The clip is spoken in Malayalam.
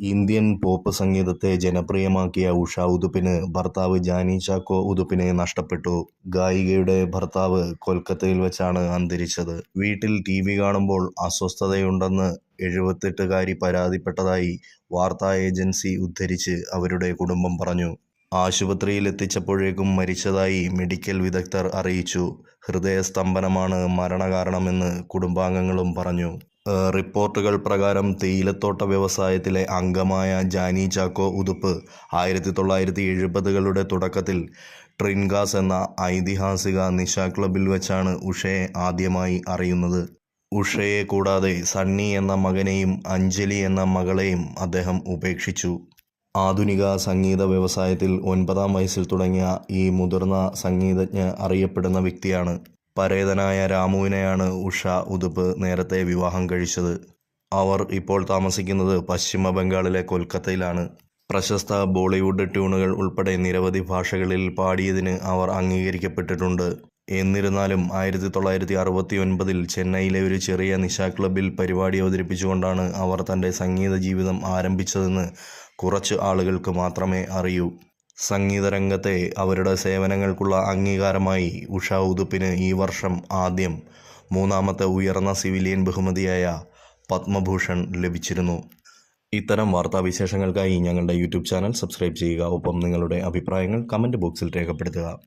ഇന്ത്യൻ പോപ്പ് സംഗീതത്തെ ജനപ്രിയമാക്കിയ ഉഷ ഉതുപ്പിന് ഭർത്താവ് ജാനി ചാക്കോ ഉതുപ്പിനെ നഷ്ടപ്പെട്ടു. ഗായികയുടെ ഭർത്താവ് കൊൽക്കത്തയിൽ വെച്ചാണ് അന്തരിച്ചത്. വീട്ടിൽ ടി വി കാണുമ്പോൾ അസ്വസ്ഥതയുണ്ടെന്ന് എഴുപത്തെട്ടുകാരി പരാതിപ്പെട്ടതായി വാർത്താ ഏജൻസി ഉദ്ധരിച്ച് അവരുടെ കുടുംബം പറഞ്ഞു. ആശുപത്രിയിൽ എത്തിച്ചപ്പോഴേക്കും മരിച്ചതായി മെഡിക്കൽ വിദഗ്ധർ അറിയിച്ചു. ഹൃദയസ്തംഭനമാണ് മരണകാരണമെന്ന് കുടുംബാംഗങ്ങളും പറഞ്ഞു. റിപ്പോർട്ടുകൾ പ്രകാരം തേയിലത്തോട്ട വ്യവസായത്തിലെ അംഗമായ ജാനി ചാക്കോ ഉതുപ്പ് ആയിരത്തി തൊള്ളായിരത്തി എഴുപതുകളുടെ തുടക്കത്തിൽ ട്രിൻഗാസ് എന്ന ഐതിഹാസിക നിശാ ക്ലബിൽ വെച്ചാണ് ഉഷയെ ആദ്യമായി അറിയുന്നത്. ഉഷയെ കൂടാതെ സണ്ണി എന്ന മകനെയും അഞ്ജലി എന്ന മകളെയും അദ്ദേഹം ഉപേക്ഷിച്ചു. ആധുനിക സംഗീത വ്യവസായത്തിൽ ഒൻപതാം വയസ്സിൽ തുടങ്ങിയ ഈ മുതിർന്ന സംഗീതജ്ഞ അറിയപ്പെടുന്ന വ്യക്തിയാണ്. പരേതനായ രാമുവിനെയാണ് ഉഷ ഉതുപ്പ് നേരത്തെ വിവാഹം കഴിച്ചത്. അവർ ഇപ്പോൾ താമസിക്കുന്നത് പശ്ചിമ ബംഗാളിലെ കൊൽക്കത്തയിലാണ്. പ്രശസ്ത ബോളിവുഡ് ട്യൂണുകൾ ഉൾപ്പെടെ നിരവധി ഭാഷകളിൽ പാടിയതിന് അവർ അംഗീകരിക്കപ്പെട്ടിട്ടുണ്ട്. എന്നിരുന്നാലും ആയിരത്തി തൊള്ളായിരത്തി അറുപത്തി ഒൻപതിൽ ചെന്നൈയിലെ ഒരു ചെറിയ നിശാ ക്ലബിൽ പരിപാടി അവതരിപ്പിച്ചുകൊണ്ടാണ് അവർ തന്റെ സംഗീത ജീവിതം ആരംഭിച്ചതെന്ന് കുറച്ച് ആളുകൾക്ക് മാത്രമേ അറിയൂ. സംഗീതരംഗത്തെ അവരുടെ സേവനങ്ങൾക്കുള്ള അംഗീകാരമായി ഉഷ ഉതുപ്പിന് ഈ വർഷം ആദ്യം മൂന്നാമത്തെ ഉയർന്ന സിവിലിയൻ ബഹുമതിയായ പത്മഭൂഷൺ ലഭിച്ചിരുന്നു. ഇത്തരം വാർത്താവിശേഷങ്ങൾക്കായി ഞങ്ങളുടെ യൂട്യൂബ് ചാനൽ സബ്സ്ക്രൈബ് ചെയ്യുക. ഒപ്പം നിങ്ങളുടെ അഭിപ്രായങ്ങൾ കമന്റ് ബോക്സിൽ രേഖപ്പെടുത്തുക.